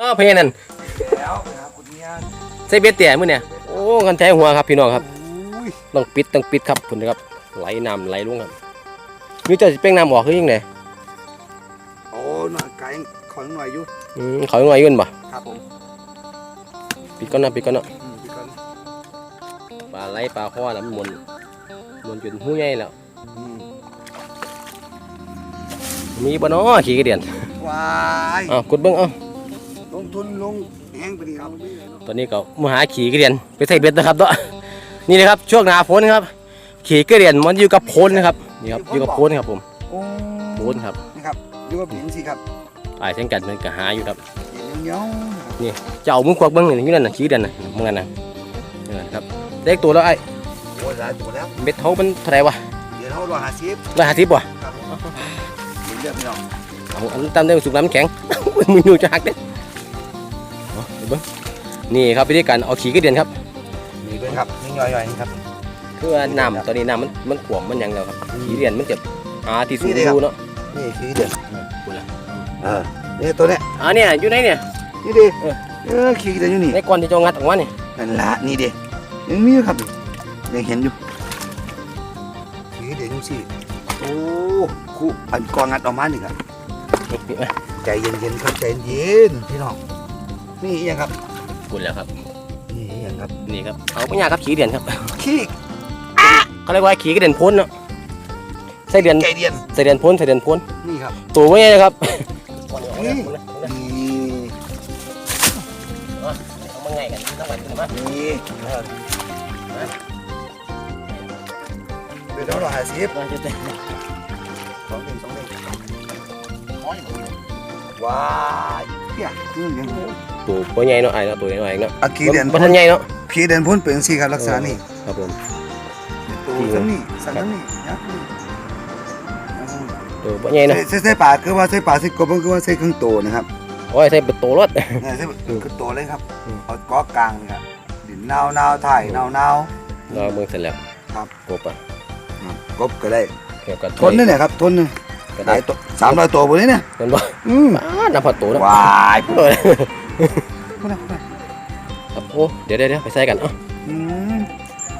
อ้อเพนนั่นแล้วไปหาคุณเนี่ยใส่เบ็ดเตี่ยมื้อเนี่ยโอ้กันใจหัวครับพี่น้องครับ อุ้ยต้องปิดต้องปิดครับคุณนะครับไหลน้ำไหลลงครับนี่เจะสิเป้งน้ำออกคือยังไงโอ้หน่อยไก่ขอหน่อยอยู่อืมเขายังไงยืนบ่ครับผมปิดก่อนนะปิดก่อนเนาะอืมพี่ก่อนปลาไหลปลาข้อน้ำมันมวนจนหูใหญ่แล้วอืมมีบ่เนาะขี้กระเดียนวายอ้าวกดเบิ่งเอ้าลง ทุนลงแห้งไปดีครับตอนนี้ก็มาหาขี้กระเดียนไปใส่เบ็ดนะครับเนาะนี่นะครับช่วงหน้าฝนครับ ขี้กระเดียนมันอยู่กับโพนนะครับนี่ครับอยู่กับโพนครับผมโอ้โพนครับนี่ครับดูว่าเป็นสิครับไอ้ายเช่นกันมันก็หาอยู่ครับเหนียวเหนียวจะเอามือควักเบิ้งนี่อยู่นั่นน่ะขี้เดือนน่ะมึงกันนะนี่นะครับเล็กตัวแล้วไอ้โอ้ยหลายตัวแล้วเบ็ดเขามันเท่าไหร่วะเดี๋ยวเรารอหาซิปร้อยห้าสิบวะครับเดี๋ยวเรื่องไม่เอาเอาอันนั้นตามได้สุกน้ำแข็งมือหนูจะหักเด้ นี่ครับวิธีการเอาขี้กระเดียนครับนี่ด้วยครับนี่ย่อยๆนี่ครับคือว่าน้ำตอนนี้น้ำมันมันขวมมันหยังแล้วครับขี้กระเดียนมันจะหาที่สูงนี่ดิครับดูเนาะนี่คือเดือนพูดละเออนี่ตัวเนี้ยอ่าเนี่ยอยู่ไหนเนี่ยนี่ดิเออเออขี้เดือนอยู่นี่ในก้อนที่เจ้างัดออกมาเนี่ยนั่นละนี่ดิยังมีอยู่ครับยังเห็นอยู่ขี้เดือนอยู่สิโอ้คู่อันกองงัดออกมานี่ครับนี่มาใจเย็นๆครับใจเย็นพี่น้อง นี่อีหยังครับพูดแล้วครับ นี่อีหยังครับนี่ครับ เอาไม่ยากครับขี้กระเดียนครับ ขี้เขาเรียกว่าขี้กระเดียนพ่นเนาะไส้เดือนไก่เดียนไส้เดือนพ่นไส้เดือนพ่นนี่ครับ ตัวไม่ใหญ่นะครับนี่ นี่มันไงกันต้องไปถึงมั้ยนี่เดี๋ยวเราหาซิปมาจะเต้นสองหนึ่งสองหนึ่งว้ายเฮียนี่ยัง ตัวตัวใหญ่เนาะไอ้เนาะตัวใหญ่เนาะอากีเดือนมันทันใหญ่เนาะขี้เดือนพ่นเป็นสิครับรักษานี่ครับผมตัวสันนี่สันนี่ยักษ์นี่ตัวบ่ใหญ่เนาะใส่ใส่ปลาคือว่าใส่ปลาใส่กบคือว่าใส่เครื่องโตนะครับโอ้ยใส่เป็นตัวรถเนี่ยใส่คือโตเลยครับอืมเอาก้อกลางนี่ครับดินนาวนาวถ่ายนาวนาเราเมืองเสร็จแล้วครับกบอะกบก็ได้เกี่ยวกับทนนี่เนี่ยครับทนนึงก็หได้ลายตัวสามร้อยตัวบนนี้เนี่ยเป็นบ่อืมอ้าน้ำผัดตัวเนาะวายเออ คุณนะคุณนะครับโอ้เดี๋ยวเดี๋ยวเดี๋ยวไปใส่กันเอ้าอืม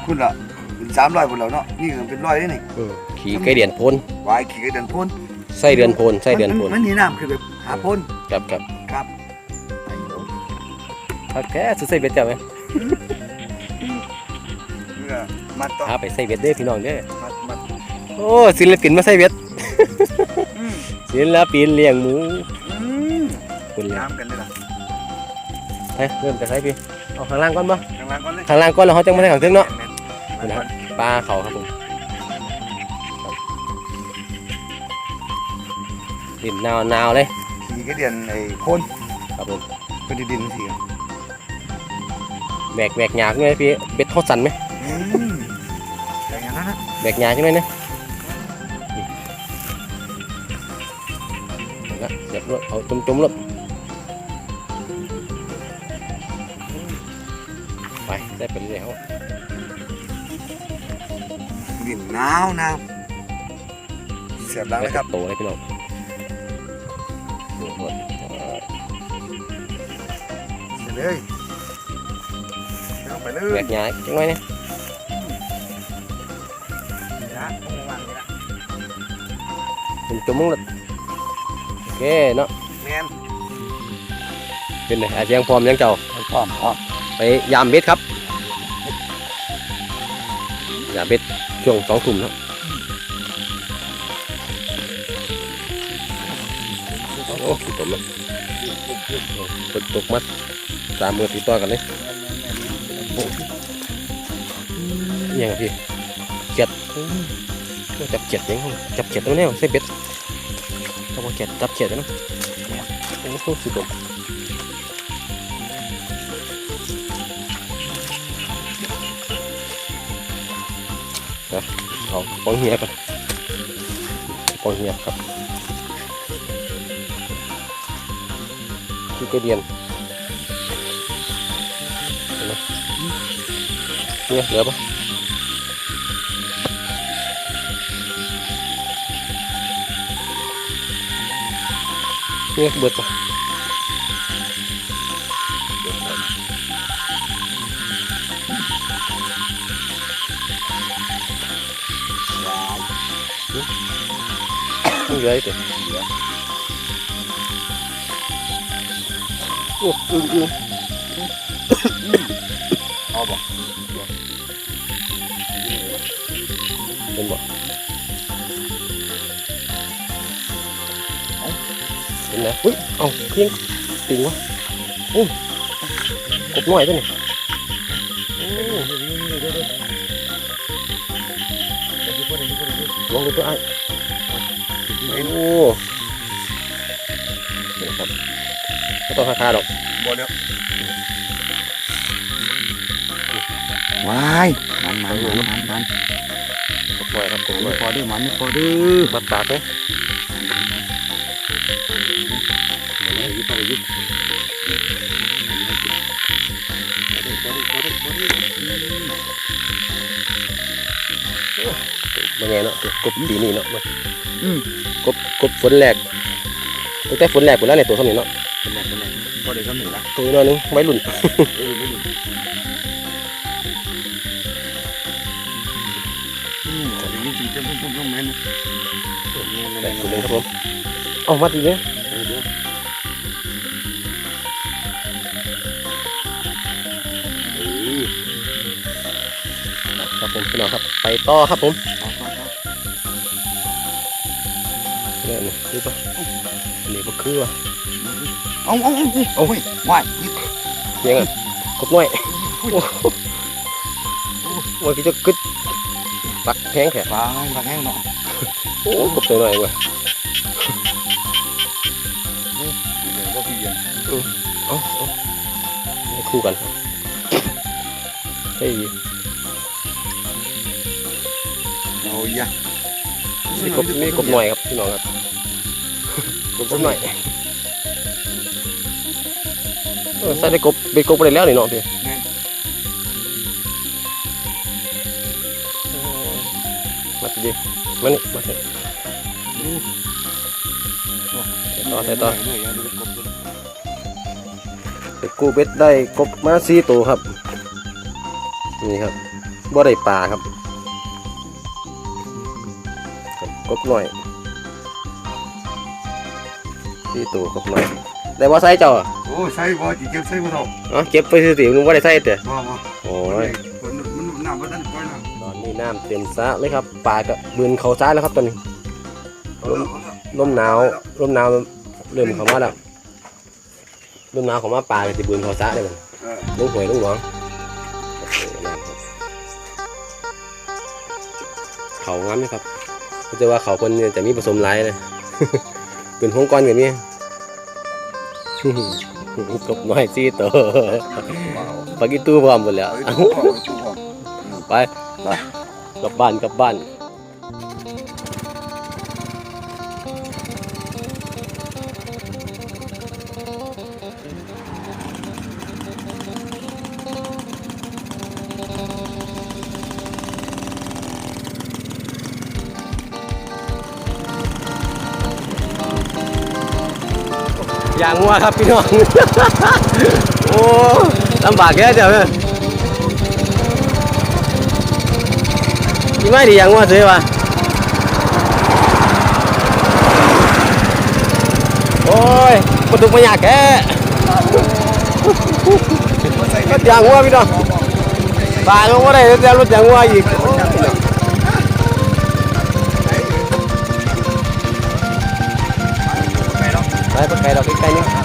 คุณละเป็นสามร้อยคนแล้วเนาะนี่ก็เป็นร้อยนี่นี่อืมขี่ไก่เดียนพ่นวายขี่เดินพ่นไส้เดือนพ่นไส้เดือนพ่นมันนี่น้ำคือแบบหาพ่นครับครับครับพักแค่ซื้อใส่เบ็ดเจ้าไหมนี่ก็มัดต่อพาไปใส่เบ็ดเด้อพี่น้องเด้อมัดมัดโอ้ศิลปินมาใส่เบ็ดอืมศิลปินเลี้ยงหมูอืมคุณเลยน้ำกันเลยล่ะ ไปเริ่มจากไหนพี่เอาข้างล่างก่อนบ่ข้างล่างก่อนเลยข้างล่างก่อนแล้วเขาจังมาใส่ข้างเทิงเนาะแม่นๆมาก่อนปลาเขาครับผมดินนาวหนาวๆเลยขี่ก็เดียนไอ้พ่นครับผมเป็นดินสิครับแบกแบกหยากไหมพี่เบ็ดทอดสันไหมอืมอย่างนั้นนะแบกหยากใช่ไหมเนี่ยเอาละเดี๋ยวรถเอาจุ่มๆรถ ไปได้เป็นแล้วดินหนาวหนาวเสียบหลังได้นะครับโตเลยพี่น้องโอ้โหเสียบเลยเอาไปเลยแบกหยากจังไงเนี่ยนะวางนี่ละจุ่มๆมึงรถโอเคเนาะแมนเป็นไงอาเจียงพร้อมยังเจ้าพร้อมพร้อม ไปยามเบ็ดครับ ยามเบ็ดช่วงสองทุ่มครับโอ้ตกมาตกตกมาสามมือติดต่อกันเลยอ้อิหยังพี่เจ็ดจับเจ็ดยังจับเจ็ดแล้วเนี่ใส่เบ็ดจับเจ็ดจับเจ็ดแล้วนะโอ้โหสุดยอด เอาปองเหียก่อนปองเหียครับที่กระเดียนเห็นไหมเนี่ยเหลือปะเนี่ยเบิดปะ เหลืออีกตัวโอ้อึ้งอึ้งเอาบ่เป็ นบ่เห็นไหมอุ้ยเอ้าเพียงติงวะอู้กบน้อยตัวนี้ลองดูตัวไอ้โอ้นี่ครับไม่ต้องคาคาดอกบ่แล้ววายมันมันมันมันมันกบน้อยครับกบน้ไม่อยพอเด้อมันไม่พอเด้อมัดปากเลยยึดไปยึด มันไงเนาะกบปีนี้เนาะมันอืมกบกบฝนแรกตั้งแต่ฝนแรกหมดแล้วในตัวเท่านี้เนาะเป็นไงเป็นไงพอได้คำหนึ่งละตัวน้อยหนึงไว้รุ่นเออไม่ดูอืมแต่ยังจริงจังพุ่งพุ่งแม่นแต่ตัวหนึงครับผมเอามัดอีกเนี่ย ผมพี่น้องครับ ไปต่อครับผมเนี่ยนี่คือปะอันนี้ก็คือวะเอาเอาเอาเอาเฮ้ยว่ายยังไงกบน้อยโอ้โหโอ้ยจะกึดปักแพงแค่ปลาปลาแห้งเนาะโอ้กบตัวหน้อยเว้ยเดี๋ยวก็พี่ยังเอาเอาคู่กันครับเฮ้ย เอาอย่ามีกบมีกบน้อยครับพี่น้องครับกบน้อยเออใส่ได้กบเป็นกบไปได้แล้วนี่เนาะพี่มาดิมานี่มาใส่ต่อใส่ต่อไปกู้เบ็ดได้กบมาสี่ตัวครับ นี่ครับบ่ได้ปลาครับ กบหน่อยสี่ตัวกบหน่อยได้บ่ใส่เจ้าอะโอ้ใส่บ่จีเก็บใส่บ่เท่าอ๋อเก็บไปสิๆนึกว่าได้ใส่เด้อบ่บ่โอ้ยมันมันน้ำบ่ทันปล่อยน้ตอนนี้น้ำเต็มสระเลยครับปลาก็บืนเขาซ้ายแล้วครับตอนนี้ำลมหนาวลมหนาวเริ่มเข้ามาแล้วลมหนาวเข้ามาปลาก็จะบืนเขาซ้ายเลยมันเออลุงหวยลุงหวงเขางามไหมครับ ก็จะว่าเขาคนเนี่ยจะมีผสมหลายเลยเป็นห้องก้อนกันนี่กบน้อยซี่ตัวปากิตู้พร้อมหมดแล้วเอาตู้เอาตู้เอาไป กลับบ้านกลับบ้าน งัวครับพี่น้อง โอ้ลำบากแค่เดียวเนี่ยไม่ดีอย่างงัวซื้อวะโอ้ยมาถูกมาอยากแค่รถยางงัวพี่น้องปลาลงมาได้แล้วรถยางงัวอีก โอ้ยไปปะ